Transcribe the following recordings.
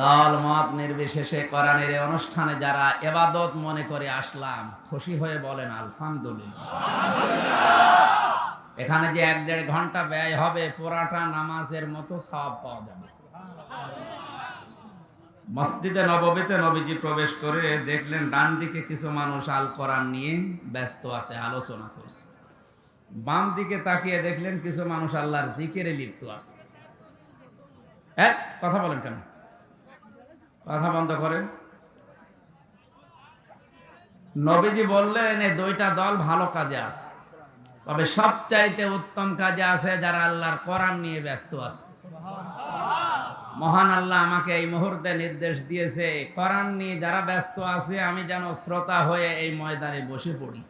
দল, মত নির্বিশেষে কোরআনের অনুষ্ঠানে যারা এবাদত মনে করে আসলাম, খুশি হয়ে বলেন, আলহামদুলিল্লাহ। এখানে যে এক দেড় ঘণ্টা ব্যয় হবে, পুরাটা নামাজের মতো সব পাওয়া যাবে। মসজিদে নববীতে নবীজি প্রবেশ করে দেখলেন, ডান দিকে কিছু মানুষ আল কোরআন নিয়ে ব্যস্ত আছে, আলোচনা করছে। বাম দিকে তাকিয়ে দেখলেন, কিছু মানুষ আল্লাহর জিকিরে লিপ্ত আছে। হ্যাঁ কথা বলেন কেন? কথা বন্ধ করেন। নবীজি বললেন, এই দুইটা দল ভালো কাজে আছে। তবে সবচাইতে উত্তম কাজে আছে যারা আল্লাহর কোরআন নিয়ে ব্যস্ত আছে। মহান আল্লাহ আমাকে এই মুহূর্তে নির্দেশ দিয়েছে, কোরআন নিয়ে যারা ব্যস্ত আছে, আমি যেন শ্রোতা হয়ে এই ময়দানে বসে পড়ি।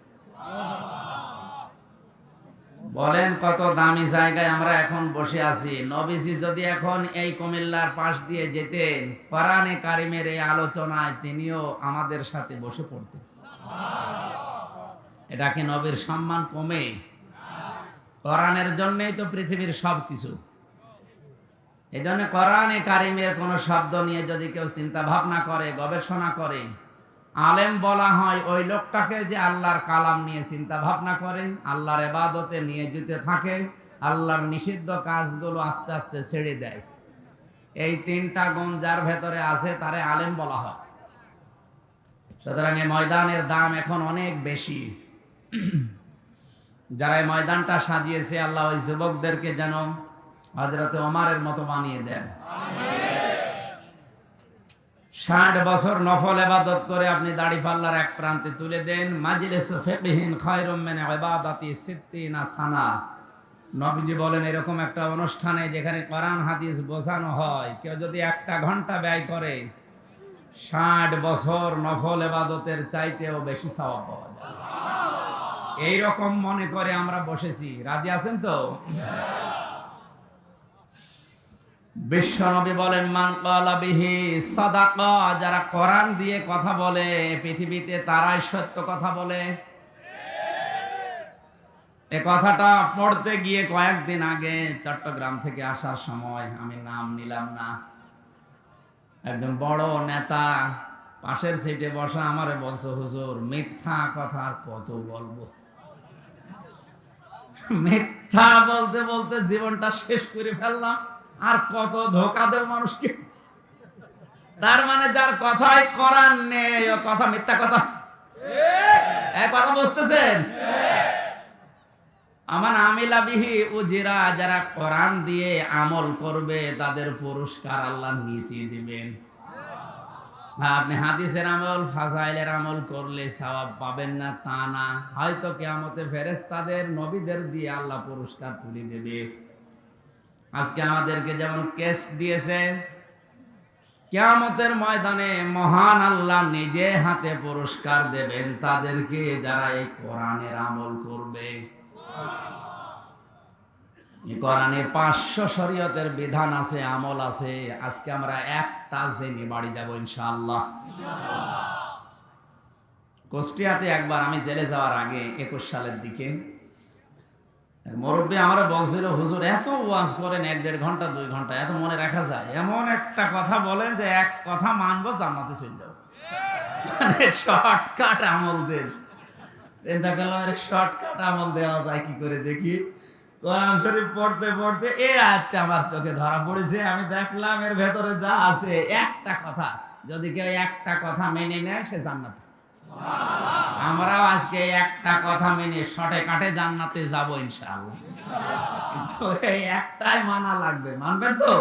বলেন কত দামি জায়গায় আমরা এখন বসে আছি। নবীজি যদি এখন এই কুমিল্লার পাশ দিয়ে যেতেন, কোরআনে কারিমের এই আলোচনায় তিনিও আমাদের সাথে বসে পড়তেন। এটা কি নবীর সম্মান কমে? কোরআনের জন্যই তো পৃথিবীর সব কিছু এই জন্য কোরআনে কারিমের কোনো শব্দ নিয়ে যদি কেউ চিন্তা ভাবনা করে, গবেষণা করে আলেম বলা হয়, ওই লোকটাকে যে আল্লাহর কালাম নিয়ে চিন্তা ভাবনা করে, আল্লাহর এবাদতে নিয়োজিত থাকে, আল্লাহর নিষিদ্ধ কাজগুলো আস্তে আস্তে ছেড়ে দেয়। এই তিনটা গুণ যার ভেতরে আছে, তারে আলেম বলা হয়। সুতরাং এই ময়দানের দাম এখন অনেক বেশি। যারা এই ময়দানটা সাজিয়েছে, আল্লাহ ওই যুবকদেরকে যেন হজরতে ওমারের মতো বানিয়ে দেন। ষাট বছর নফল এবাদত করে আপনি দাড়ি পাল্লার এক প্রান্তে তুলে দেন। সানা। নবীজি বলেন, এরকম একটা অনুষ্ঠানে যেখানে কোরআন, হাদিস বোঝানো হয়, কেউ যদি একটা ঘণ্টা ব্যয় করে, ষাট বছর নফল এবাদতের চাইতেও বেশি সওয়াব পাওয়া যায়। এইরকম মনে করে আমরা বসেছি। রাজি আছেন তো? বিশ্বনবী বলেন, মান ক্বালা বিহি সাদাকা যারা কোরআন দিয়ে কথা বলে, পৃথিবীতে তারাই সত্য কথা বলে। এ কথাটা পড়তে গিয়ে কয়েকদিন আগে চট্টগ্রাম থেকে আসার সময় আমি নাম নিলাম না। একজন বড় নেতা পাশের সিটে বসা আমারে বলছে, হুজুর, মিথ্যা কথা আর কত বলব? মিথ্যা বলতে বলতে জীবনটা শেষ করে ফেললাম। আর কত ধোকা দেব মানুষকে। তার মানে যার কথাই করার নেই কথা মিথ্যা কথা। দিয়ে তাদের পুরস্কার আল্লাহ দিবেন। হ্যাঁ, আপনি হাদিসের আমল আমল করলে পাবেন না তা না। হয়তো কেয়ামতে ফেরেশতাদের নবীদের দিয়ে আল্লাহ পুরস্কার তুলে দেবে। আজকে আমাদেরকে যেমন কেস দিয়েছে, কেয়ামতের ময়দানে মহান আল্লাহ নিজে হাতে পুরস্কার দেবেন, তাদেরকে যারা এই কোরআনের আমল করবে। কোরআনে পাঁচশো শরীয়তের বিধান আছে, আমল আছে, আজকে আমরা একটা জেনে বাড়ি কুষ্টিয়াতে একবার আমি জেলে যাওয়ার আগে একুশ সালের দিকে মুরব্বী আমরা বলছিল, হুজুর, এত ওয়াজ করেন এক দেড় ঘণ্টা, দুই ঘণ্টা, এত মনে রাখা যায়। এমন একটা কথা বলেন যে এক কথা মানবো, জান্নাতে চলে যাব। মানে শর্টকাট আমল দেন। চিন্তা করলাম শর্টকাট আমল দেওয়া যায় কি করে দেখি? কোরআন শরীফ পড়তে পড়তে এই আয়াতটা আমার চোখে ধরা পড়েছে। আমি দেখলাম এর ভেতরে যা আছে, একটা কথা আছে। যদি কেউ একটা কথা মেনে নেয়, সে জান্নাতে। আমরাও আজকে একটা কথা মেনে শটে কাটে জান্নাতে যাব ইনশাআল্লাহ। একটাই মানা লাগবে, মানবেন তো?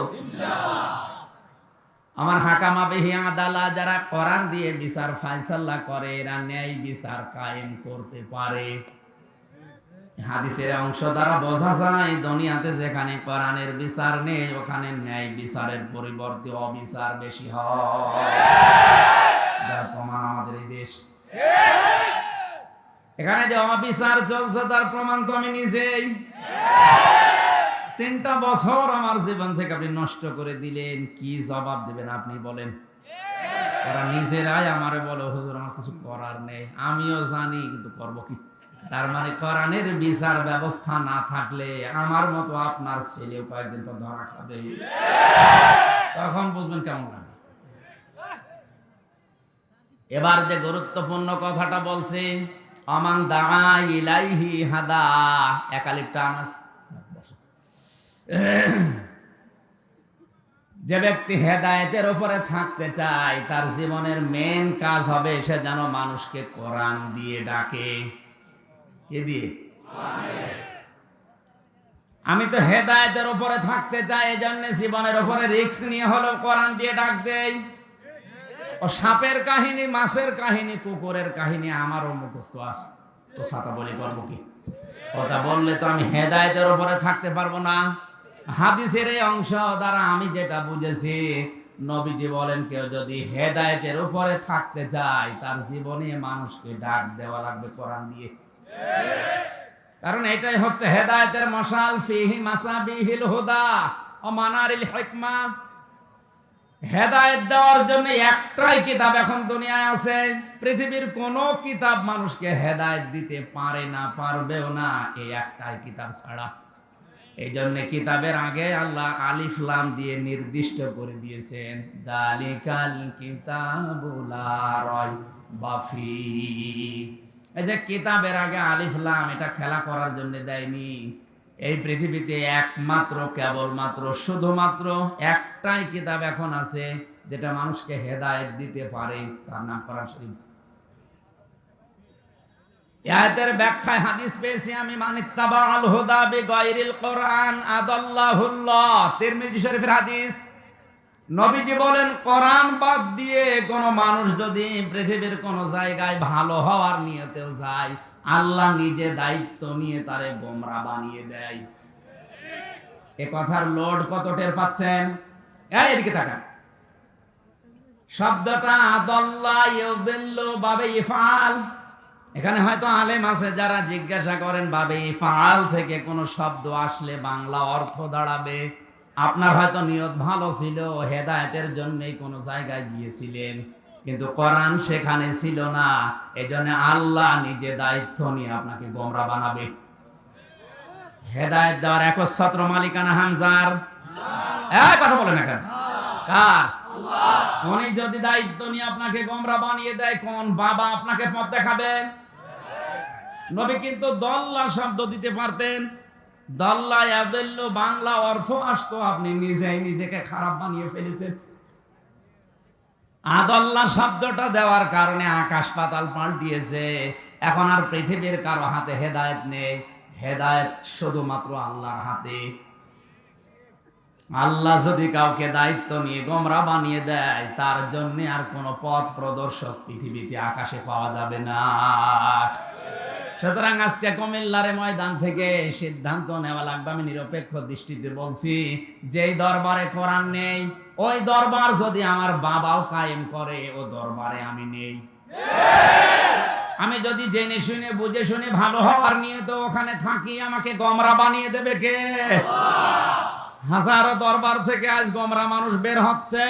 আমার হাকামা বেহিয়া আদালা যারা কোরআন দিয়ে বিচার ফায়সাল্লা করে, এরা ন্যায় বিচার কায়েম করতে পারে। হাদিসের অংশ দ্বারা বোঝা যায়, দুনিয়াতে যেখানে কোরআনের বিচার নেই, ওখানে ন্যায় বিচারের পরিবর্তে অবিচার বেশি হয়। প্রমাণ আমাদের এই দেশ। এখানে যে অবিচার চলছে, তার প্রমাণ তো আমি নিজেই। তিনটা বছর আমার জীবন থেকে আপনি নষ্ট করে দিলেন, কি জবাব দেবেন আপনি বলেন? নিজেরাই আমারে বলে, হুজুর, আমার কিছু করার নেই। আমিও জানি, কিন্তু করব কি? তার মানে কোরআনের বিচার ব্যবস্থা না থাকলে আমার মতো আপনার ছেলেও কয়েকদিন পর ধরা খাবে। তখন বুঝবেন কেমন এবার যে গুরুত্বপূর্ণ কথাটা বলছে, অমাং দা ইলাইহি হাদা। একালিপ টান। যে ব্যক্তি হেদায়েতের উপরে থাকতে চায়, তার জীবনের মেন কাজ হবে সে যেন মানুষকে কোরআন দিয়ে ডাকে। দিয়ে? আমি তো হেদায়েতের উপরে থাকতে চাই এই জন্য জীবনের উপরে রিস্ক নিয়ে হলো কোরআন দিয়ে ডাক দেই। ও সাপের কাহিনী, মাছের কাহিনী, কুকুরের কাহিনী আমারও মুখস্থ আছে। তো ছাতা বলি করব কি? কথা বললে তো আমি হেদায়েতের উপরে থাকতে পারব না। হাদিসের এই অংশ দ্বারা আমি যেটা বুঝেছি, নবীজি বলেন, কেউ যদি হেদায়তের উপরে থাকতে চায়, তার জীবনে মানুষকে ডাক দেওয়া লাগবে কোরআন দিয়ে। কারণ এটাই হচ্ছে হেদায়েতের মশাল, ফিহি মাসাবিহিল হুদা, ও মানারিল হিকমা। হেদায়েত দেওয়ার জন্য একটাই কিতাব এখন দুনিয়ায় আছে। পৃথিবীর কোন কিতাব মানুষকে হেদায়েত দিতে পারে না, পারবেও না, এই একটাই কিতাব ছাড়া। এই জন্য কিতাবের আগে আল্লাহ আলিফ লাম দিয়ে নির্দিষ্ট করে দিয়েছেন, দালিকাল কিতাবুলা রয় বাফি এই যে কিতাবের আগে আলিফ লাম এটা খেলা করার জন্য দেয়নি। এই পৃথিবীতে একমাত্র, কেবলমাত্র, শুধুমাত্র একটাই কিতাব এখন আছে, যেটা মানুষকে হেদায়েত দিতে পারে, তার নাম কোরআন শরীফ। ব্যাখ্যায় হাদিস পেয়েছি আমি মানিত্তাবা হুদা বি গায়রিল কোরআন আদাল্লাহুল্লাহ। তিরমিজি শরীফের হাদিস, নবীজি বলেন, কোরআন বাদ দিয়ে কোন মানুষ যদি পৃথিবীর কোন জায়গায় ভালো হওয়ার নিয়তেও যায়, আল্লাহ নিজে দায়িত্ব নিয়ে তারে গোমরা বানিয়ে দেয়। এ কথার লোড কত টের পাচ্ছেন? ইফআল। এখানে হয়তো আলেম আছে যারা জিজ্ঞাসা করেন, বাবে থেকে কোন শব্দ আসলে বাংলা অর্থ দাঁড়াবে? আপনার হয়তো নিয়ত ভালো ছিল, হেদায়েতের জন্যই কোনো জায়গায় গিয়েছিলেন, কিন্তু কোরআন সেখানে ছিল না। এই জন্য আল্লাহ নিজে দায়িত্ব নিয়ে আপনাকে গোমরা বানাবে। হেদায়েত দেওয়ার একচ্ছত্র মালিকানা হামজার। এই কথা বলেন এখন কার? উনি যদি দায়িত্ব নিয়ে আপনাকে গোমরা বানিয়ে দেয়, কোন বাবা আপনাকে পথ নবী কিন্তু দল্লা শব্দ দিতে পারতেন। দল্লা বাংলা অর্থ আসতো, আপনি নিজেই নিজেকে খারাপ বানিয়ে ফেলেছেন। আদল্লা শব্দটা দেওয়ার কারণে আকাশ পাতাল পাল্টিয়েছে। এখন আর পৃথিবীর কারও হাতে হেদায়েত নেই। হেদায়েত শুধুমাত্র আল্লাহর হাতে। আল্লাহ যদি কাউকে দায়িত্ব নিয়ে গোমরা বানিয়ে দেয়, তার জন্য আর কোনো পথ প্রদর্শক পৃথিবীতে আকাশে পাওয়া যাবে না। সুতরাং আজকে কুমিল্লার ময়দান থেকে সিদ্ধান্ত নেওয়া লাগবে। আমি নিরপেক্ষ দৃষ্টিতে বলছি, যেই দরবারে কোরআন নেই, ওই দরবার যদি আমার বাবাও কায়েম করে, ও দরবারে আমি নেই। আমি যদি জেনে শুনে, বুঝে শুনে ভালো হওয়ার নিয়ে তো ওখানে থাকি, আমাকে গমরা বানিয়ে দেবে কে? হাজারো দরবার থেকে আজ গমরা মানুষ বের হচ্ছে।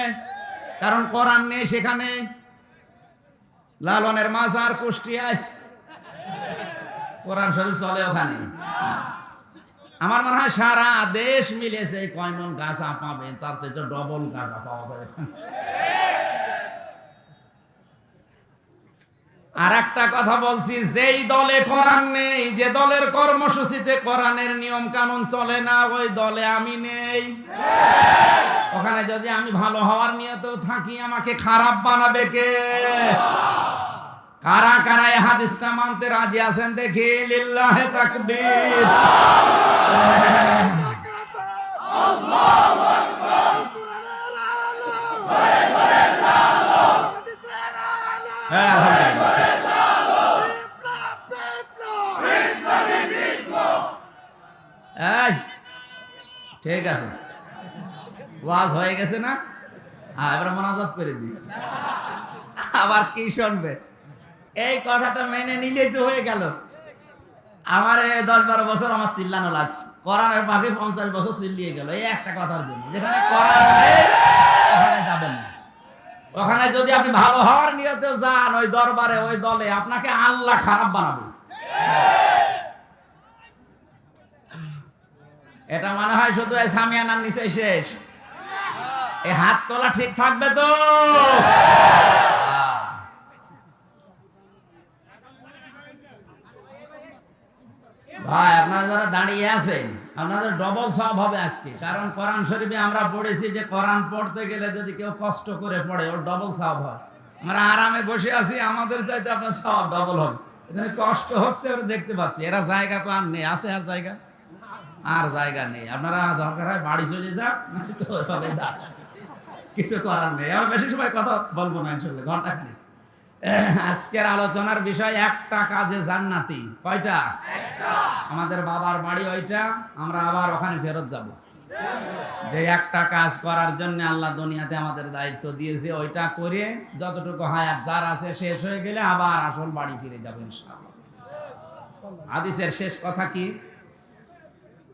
কারণ কোরআন নেই সেখানে। লালনের মাজার কুষ্টিয়ায়। কোরআন শরীফ চলে ওখানে। আমার মনে হয় সারা দেশ মিলেছে কয়মন গাছা পাবে তার চেয়ে ডবল গাছা পাওয়া যাবে আর একটা কথা বলছি, যেই দলে কোরআন নেই, যে দলের কর্মসূচিতে কোরআনের নিয়ম কানুন চলে না, ওই দলে আমি নেই। ওখানে যদি আমি ভালো হওয়ার নিয়তেও থাকি, আমাকে খারাপ বানাবে কে? কারা কারা এই হাদিসটা মানতে রাজি আছেন দেখি? লিল্লাহে তাকবীর। হ্যাঁ আলহামদুলিল্লাহ। এই, ঠিক আছে। ওয়াজ হয়ে গেছে না? হ্যাঁ এবার মোনাজাত করে দিই। আবার কি শুনবে? এই কথাটা মেনে নিলেই তো হয়ে গেল। আমার দশ বারো বছর আমার চিল্লানো লাগছে। কোরআনের বাকি পঞ্চাশ বছর চিল্লিয়ে গেল। এই একটা কথার জন্য। যেখানে ওখানে যাবেন না। ওখানে যদি আপনি ভালো হওয়ার নিয়তে যান, ওই দরবারে, ওই দলে, আপনাকে আল্লাহ খারাপ বানাবে। এটা মনে হয় শুধু এই সামিয়ানার নিচে শেষ। এই হাত তোলা ঠিক থাকবে তো? ভাই, আপনারা যারা দাঁড়িয়ে আছেন, আপনাদের ডবল সব হবে আজকে। কারণ কোরআন শরীফে আমরা পড়েছি যে কোরআন পড়তে গেলে যদি কেউ কষ্ট করে পড়ে, ওর ডবল সব হয়। আমরা আরামে বসে আছি, আমাদের চাইতে আপনার সব ডবল হবে। এখানে কষ্ট হচ্ছে ওরা দেখতে পাচ্ছি। এরা জায়গা তো আর নেই, আছে আর জায়গা? আর জায়গা নেই। আপনারা দরকার হয় বাড়ি চলে যান কিছু করার নেই। আর বেশি সময় কথা বলব না ইনশাল্লাহ ঘণ্টা খানিক আজকের আলোচনার বিষয় একটা কাজে জান্নাতি। কয়টা? আমাদের বাবার বাড়ি ওইটা আমরা আবার ওখানে ফেরত যাব। যে একটা কাজ করার জন্য আল্লাহ দুনিয়াতে আমাদের দায়িত্ব দিয়েছে ওইটা করে যতটুকু হায়াত যার আছে শেষ হয়ে গেলে আবার আসল বাড়ি ফিরে যাবেন হাদিসের শেষ কথা কি?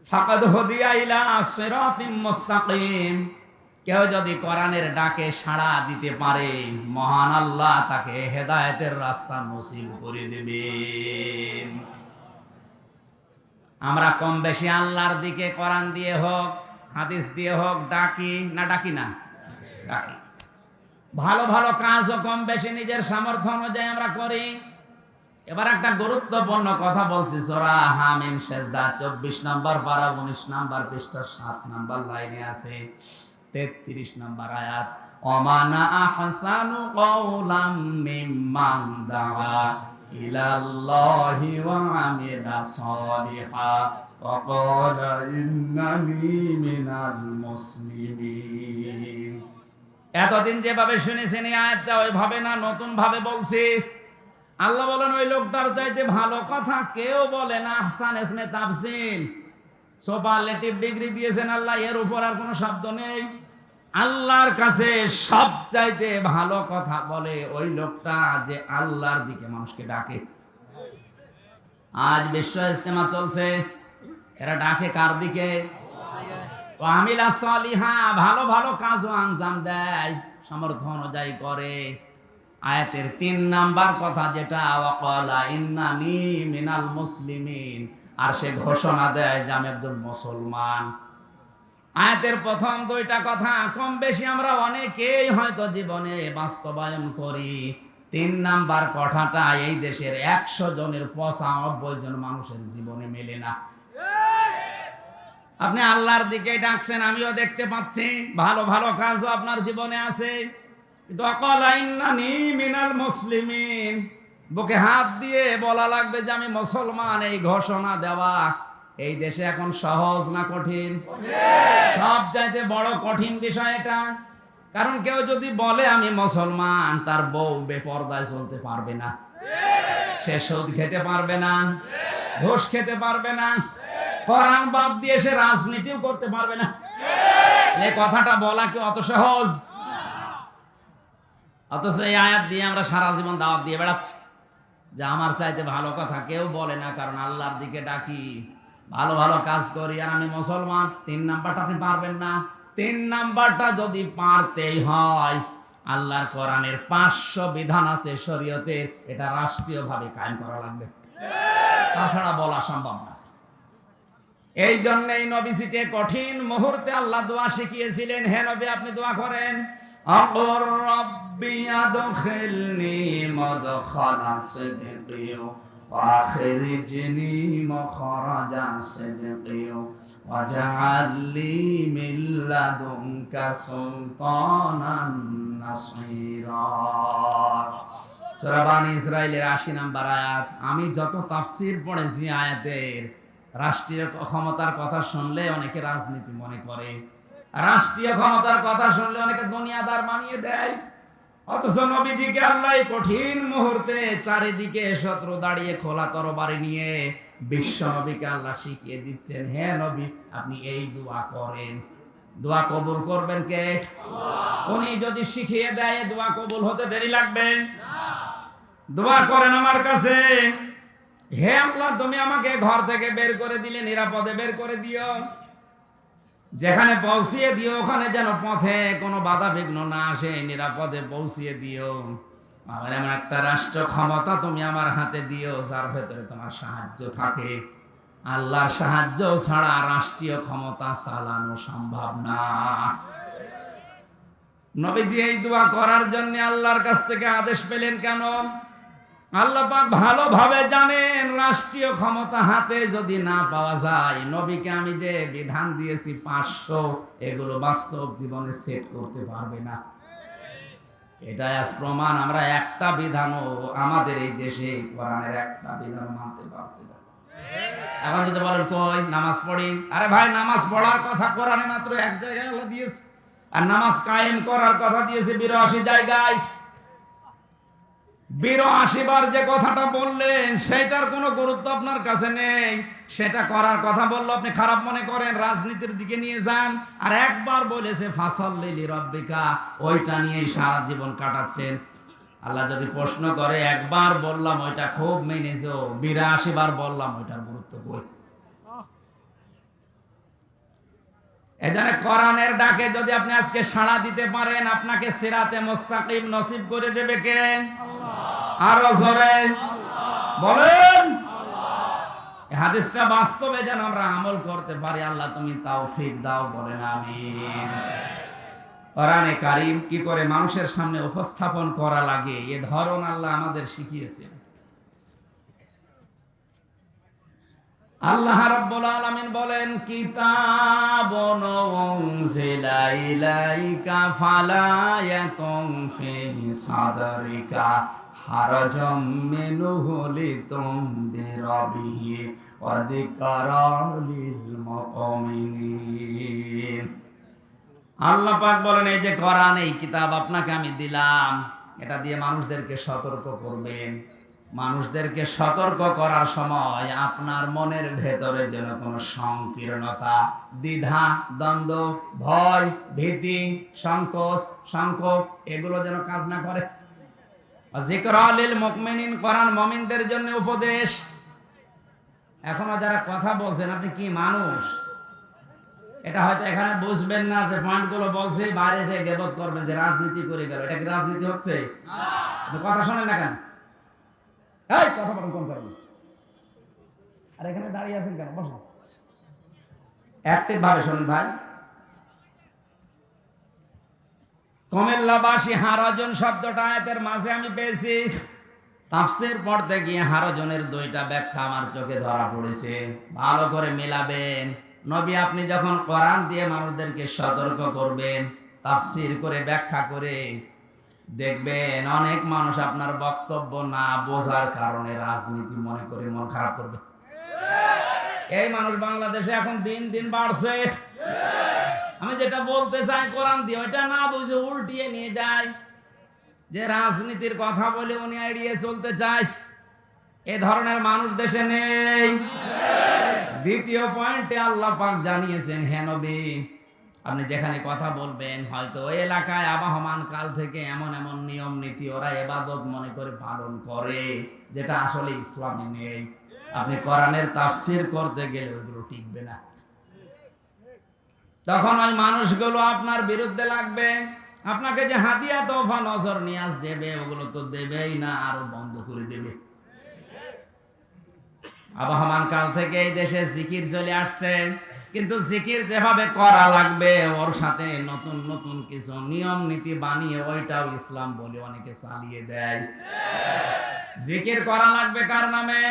ফাকাদ হুদিয়া ইলা সিরাতিম মুস্তাকিম। কেউ যদি কোরআনের ডাকে সাড়া দিতে পারে, মহান আল্লাহ তাকে হেদায়েতের রাস্তা নসিব করে দেবেন। আমরা কম বেশি আল্লাহর দিকে কোরআন দিয়ে হোক, হাদিস দিয়ে হোক, ডাকি না ডাকি না? ভালো ভালো কাজও কম বেশি নিজের সামর্থ্য অনুযায়ী আমরা করি। এবার একটা গুরুত্বপূর্ণ কথা বলছি সোরা হামিম শেষদা চব্বিশ নাম্বার পারা উনিশ নাম্বার পৃষ্ঠা সাত নাম্বার লাইনে আছে তেত্রিশ নাম্বার আয়াত অমানা আহসানু কওলাম মিম্মান দাআ ইলাল্লাহি ওয়া আমিলা সালিহা وقال إنني من المسلمين এতদিন যেভাবে শুনেছেন এই আয়াতটা ওইভাবে না নতুন ভাবে বলছি আল্লাহ বলেন, ওই লোকটার চাইতে ভালো কথা কেউ বলে না। আহসান এসমে তাফসিন সুপারলেটিভ ডিগ্রি দিয়েছেন আল্লাহ, এর উপর আর কোনো শব্দ নেই। আল্লাহর কাছে সব চাইতে ভালো কথা বলে ওই লোকটা যে আল্লাহর দিকে মানুষকে ডাকে। আজ বিশ্ব ইস্তেমা চলছে। এরা ডাকে কার দিকে? আমিলা সলিহা, ভালো ভালো কাজও আঞ্জাম দেয় সামর্থ্য অনুযায়ী করে। আয়াতের তিন নাম্বার কথা যেটা, ওয়াকালা ইন্নানি মিনাল মুসলিমিন আর সে ঘোষণা দেয় যে আমি একজন মুসলমান। আয়াতের প্রথম দুইটা কথা, কম বেশি আমরা অনেকেই হয়তো জীবনে বাস্তবায়ন করি। তিন নাম্বার কথাটা, এই দেশের একশো জনের পঁচানব্বই জন মানুষের জীবনে মেলে না। আপনি আল্লাহর দিকে ডাকছেন, আমিও দেখতে পাচ্ছি। ভালো ভালো কাজও আপনার জীবনে আছে। কিন্তু অকল আইন্নানি মিনাল মুসলিমিন। বুকে হাত দিয়ে বলা লাগবে যে আমি মুসলমান, এই ঘোষণা দেওয়া এই দেশে এখন সহজ না কঠিন? সব চাইতে বড় কঠিন বিষয় এটা। কারণ কেউ যদি বলে আমি মুসলমান, তার বউ বেপর্দায় চলতে পারবে না। সে সুদ খেতে পারবে না, ঘোষ খেতে পারবে না কোরআন বাদ দিয়ে সে রাজনীতিও করতে পারবে না। এই কথাটা বলা কি অত সহজ? অথচ এই আয়াত দিয়ে আমরা সারা জীবন দাওয়াত দিয়ে বেড়াচ্ছি। যে আমার চাইতে ভালো কথা কেউ বলে না, কারণ আল্লাহর দিকে ডাকি। ভালো ভালো কাজ করি আর আমি মুসলমান। তিন নাম্বারটা আপনি পারবেন না। তিন নাম্বারটা যদি পারতেই হয়, আল্লাহর কোরআনের পাঁচশো বিধান আছে শরীয়তে, এটা রাষ্ট্রীয়ভাবে কায়েম করা লাগবে। তাছাড়া বলা সম্ভব না। এই জন্য এই নবীজিকে কঠিন মুহূর্তে আল্লাহ দোয়া শিখিয়েছিলেন, হে নবী, আপনি দোয়া করেন। أقر ربي أدخلني مدخل صدق وأخرجني مخرج صدق واجعل لي من لدنك سلطانا نصيرا সূরা ইসরায়েলের আশি নাম্বার আয়াত আমি যত তাফসির পড়েছি আয়াতের রাষ্ট্রীয় ক্ষমতার কথা শুনলে অনেকে রাজনীতি মনে করে রাষ্ট্রীয় ক্ষমতার কথা শুনলে অনেকে দুনিয়াদার মানিয়ে দেয়। অথচ নবীজিকে আল্লাহ কঠিন মুহূর্তে চারিদিকে শত্রু দাঁড়িয়ে খোলা তরবারি নিয়ে বিশ্ব নবীকে আল্লাহ শিখিয়ে দিচ্ছেন, হে নবী, আপনি এই দোয়া করেন। দোয়া কবুল করবেন কে? উনি যদি শিখিয়ে দেয় দোয়া কবুল হতে দেরি লাগবে। দোয়া করেন আমার কাছে, হে আল্লাহ, তুমি আমাকে ঘর থেকে বের করে দিলে, নিরাপদে বের করে দিও। যেখানে পৌঁছিয়ে দিও, ওখানে যেন পথে কোনো বাধা বিঘ্ন না আসে, নিরাপদে পৌঁছিয়ে দিও। আমার এমন একটা রাষ্ট্র ক্ষমতা তুমি আমার হাতে দিও, যার ভেতরে তোমার সাহায্য থাকে। আল্লাহর সাহায্য ছাড়া রাষ্ট্রীয় ক্ষমতা চালানো সম্ভব না। নবীজি এই দোয়া করার জন্য আল্লাহর কাছ থেকে আদেশ পেলেন কেন? আল্লাহ পাক ভালোভাবে জানেন, রাষ্ট্রীয় ক্ষমতা হাতে যদি না পাওয়া যায়, নবীকে আমি যে বিধান দিয়েছি পাঁচশো, এগুলো বাস্তব জীবনে সেট করতে পারবে না। এটাই আজ প্রমাণ, আমরা একটা বিধানও আমাদের এই দেশে কোরআনের একটা বিধান মানতে পারছি না। এখন যদি বলেন, কই, নামাজ পড়ি? আরে ভাই, নামাজ পড়ার কথা কোরআনে মাত্র এক জায়গায় আল্লাহ দিয়েছে। আর নামাজ কায়েম করার কথা দিয়েছে বিরাশি জায়গায়। বার যে কথাটা বললেন, সেটার কোনো গুরুত্ব আপনার কাছে নেই। সেটা করার কথা বলল, আপনি খারাপ মনে করেন, রাজনীতির দিকে নিয়ে যান। আর একবার বলেছে ফাসল লিলি রব্বিকা ওইটা নিয়েই সারা জীবন কাটাচ্ছেন। আল্লাহ যদি প্রশ্ন করে, একবার বললাম, ওইটা খুব মেনেছো বীর বার বললাম, ওইটার গুরুত্ব কই? এজন্য কোরআনের ডাকে যদি আপনি আজকে সাড়া দিতে পারেন আপনাকে সিরাতে মুস্তাকিম নসিব করে দেবে কে? আরও জোরে। বলেন। এই হাদিসটা বাস্তবে যেন আমরা আমল করতে পারি আল্লাহ তুমি তৌফিক দাও বলেন আমিন। কোরআনে কারিম কি করে মানুষের সামনে উপস্থাপন করা লাগে এ ধরন আল্লাহ আমাদের শিখিয়েছেন। আল্লাহ রাব্বুল আলামিন বলেন, কিতাবুন উনজিলা ইলাইকা ফালা ইয়াকুম ফি সাদরিকা হারাজাম মিনহু লিতুনদিরা বিহি ওয়া মুমিনিন আল্লাহ পাক বলেন, এই যে কোরআন এই কিতাব আপনাকে আমি দিলাম। এটা দিয়ে মানুষদেরকে সতর্ক করবেন। মানুষদেরকে সতর্ক করার সময় আপনার মনের ভেতরে যেন কোনো সংকীর্ণতা দ্বিধা দ্বন্দ্ব ভয় ভীতি সংকোচ সংকোচ এগুলো যেন কাজ না করে। জিকর আলিল মুকমিনিন কোরআন মমিনদের জন্য উপদেশ। এখনও যারা কথা বলছেন আপনি কি মানুষ? এটা হয়তো এখানে বুঝবেন না যে পয়েন্টগুলো বলছে বাইরে যে গেবত করবেন যে রাজনীতি করে গেল এটা কি রাজনীতি হচ্ছে? কথা শোনেন না কেন? এই, কথা বলেন, কোন কারণে আর এখানে দাঁড়িয়ে আছেন কেন? অ্যাক্টিভ ভাবে ভাই। কমেল্লাবাসী হারাজন শব্দটা আয়াতের মাঝে আমি পেয়েছি। তাফসির পড়তে গিয়ে হারাজনের দুইটা ব্যাখ্যা আমার চোখে ধরা পড়েছে। ভালো করে মেলাবেন। নবী, আপনি যখন কোরআন দিয়ে মানুষদেরকে সতর্ক করবেন, তাফসির করে ব্যাখ্যা করে দেখবেন অনেক মানুষ আপনার বক্তব্য না বোঝার কারণে রাজনীতি মনে করে মন খারাপ করবে। এই মানুষ বাংলাদেশে এখন দিন দিন বাড়ছে। আমি যেটা বলতে চাই কোরআন দিয়ে, ওইটা না বুঝে উল্টিয়ে নিয়ে যায়। যে রাজনীতির কথা বলে উনি এড়িয়ে চলতে চায়, এ ধরনের মানুষ দেশে নেই। দ্বিতীয় পয়েন্টে আল্লাহ পাক জানিয়েছেন হ্যাঁ নবী আপনি যেখানে কথা বলবেন, হয়তো ওই এলাকায় আবাহমান কাল থেকে এমন এমন নিয়ম নীতি ওরা এবাদত মনে করে পালন করে, যেটা আসলে ইসলামে নেই। আপনি কোরআনের তাফসির করতে গেলে ওইগুলো টিকবে না। তখন ওই মানুষগুলো আপনার বিরুদ্ধে লাগবে, আপনাকে যে হাতিয়া তোফা নজর নিয়াজ দেবে ওগুলো তো দেবেই না, আরও বন্ধ করে দেবে। আবহমান কাল থেকে এই দেশে জিকির চলে আসছে। কিন্তু জিকির যেভাবে করা লাগবে, ওর সাথে নতুন নতুন কিছু নিয়ম নীতি বানিয়ে ওইটাও ইসলাম বলে অনেকে চালিয়ে দেয়। জিকির করা লাগবে কার নামে?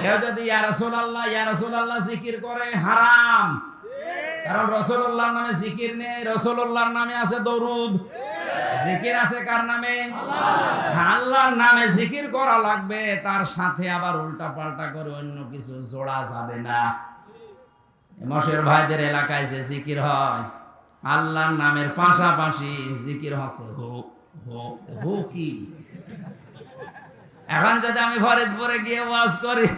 কেউ যদি ইয়া আল্লাহ ইয়ারসুল আল্লাহ জিকির করে, হারাম। কারণ রসুল্লাহর নামে জিকির নেই রসুল্লাহর নামে আছে দরুদ। জিকির আছে কার নামে? আল্লাহর নামে জিকির করা লাগবে, তার সাথে আবার উল্টা পাল্টা করে অন্য কিছু জোড়া যাবে না। মশের ভাইদের এলাকায় যে জিকির হয়, আল্লাহর নামের পাশাপাশি জিকির হচ্ছে হো কি? এখন যদি আমি ফরিদপুরে গিয়ে ওয়াজ করি,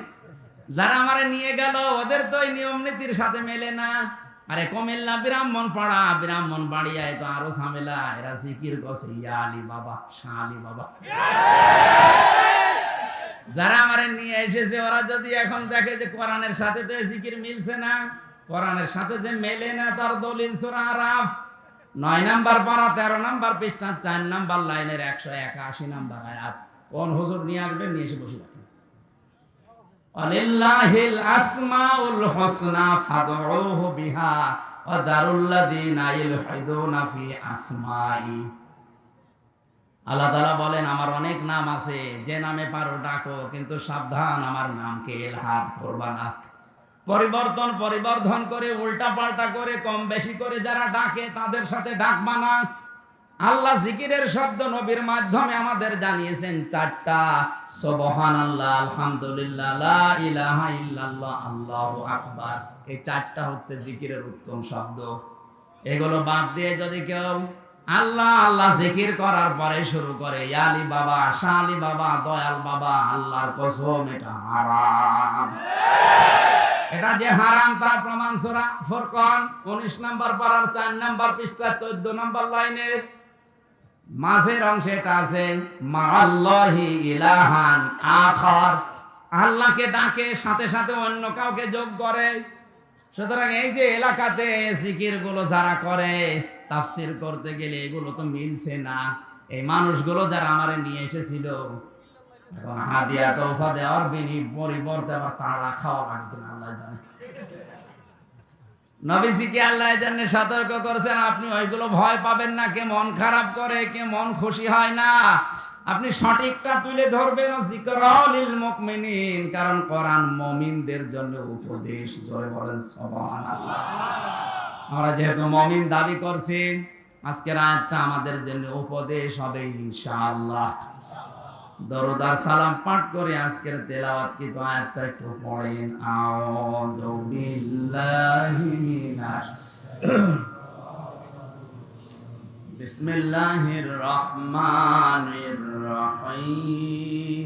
যারা আমারে নিয়ে গেল, ওদের তো নিয়ম নীতির সাথে মেলে না। আরে কমিল্লা ব্রাহ্মণ পাড়া, ব্রাহ্মণ বাড়িয়ায় তো আরও ঝামেলা। এরা জিকির করছে, ইয়া বাবা শাহ আলী বাবা যারা আমারে নিয়ে এসেছে, ওরা যদি এখন দেখে যে কোরআনের সাথে তো জিকির মিলছে না, কোরআনের সাথে যে মেলে না তার দলিল সূরা আরাফ। নয় নাম্বার পারা তেরো নাম্বার পৃষ্ঠা, চার নাম্বার লাইনের একশো একাশি নাম্বার আয়াত। কোন হুজুর নিয়ে আসবেন, নিয়ে এসে বসে আসমাউল হুসনা ফাদউহু বিহা ওয়া দারুল্লাযিনা ফি আসমাই। আল্লাহ তাআলা বলেন, আমার অনেক নাম আছে, যে নামে পারো ডাকো, কিন্তু সাবধান, আমার নামকে এলহাদ করবা না। পরিবর্তন পরিবর্ধন করে উল্টা পাল্টা করে, কম বেশি করে যারা ডাকে, তাদের সাথে ডাকবা না। আল্লাহ জিকিরের শব্দ নবীর মাধ্যমে আমাদের জানিয়েছেন চারটা। সুবহান আল্লাহ আলহামদুলিল্লাহ ইলাহা ইল্লাল্লাহ, আল্লাহু আকবার। এই চারটা হচ্ছে জিকিরের উত্তম শব্দ। এগুলো বাদ দিয়ে যদি কেউ আল্লাহ আল্লাহ জিকির করার পরে শুরু করে, ইয়ালি বাবা, শালি বাবা, দয়াল বাবা, আল্লাহর কসম, এটা হারাম। এটা যে হারাম তার প্রমাণ সূরা ফুরকান 19 নাম্বার পারার 4 নাম্বার পৃষ্ঠা 14 নাম্বার লাইনের। মাঝের অংশে আছে আল্লাহকে ডাকে, সাথে সাথে অন্য কাউকে যোগ করে। সুতরাং এই যে এলাকাতে জিকিরগুলো যারা করে, তাফসির করতে গেলে এগুলো তো মিলছে না। এই মানুষগুলো যারা আমারে নিয়ে এসেছিল হাদিয়া তৌফা দেওয়ার বিনি পরিবর্তে আবার তাড়া খাওয়া লাগে কিনা আল্লাহ জানে। নবীজিকে আল্লাহ জানে সতর্ক করেছেন, আপনি ওইগুলো ভয় পাবেন না, কে মন খারাপ করে, কে মন খুশি হয় না। আপনি সঠিকটা তুলে ধরবেন জিকরালিল মুমিনিন, কারণ কোরআন মুমিনদের জন্য উপদেশ জয় বলেন সুবহানাল্লাহ। আমরা যেহেতু মুমিন দাবি করছি, আজকের আয়াতটা আমাদের জন্য উপদেশ হবে ইনশাআল্লাহ। দরদার সালাম পাঠ করে আজকের তেলাওয়াত কিন্তু আয়াতটা একটু পড়েন। আউযু বিল্লাহি মিনাশ বিসমিল্লাহির রহমানির রহিম।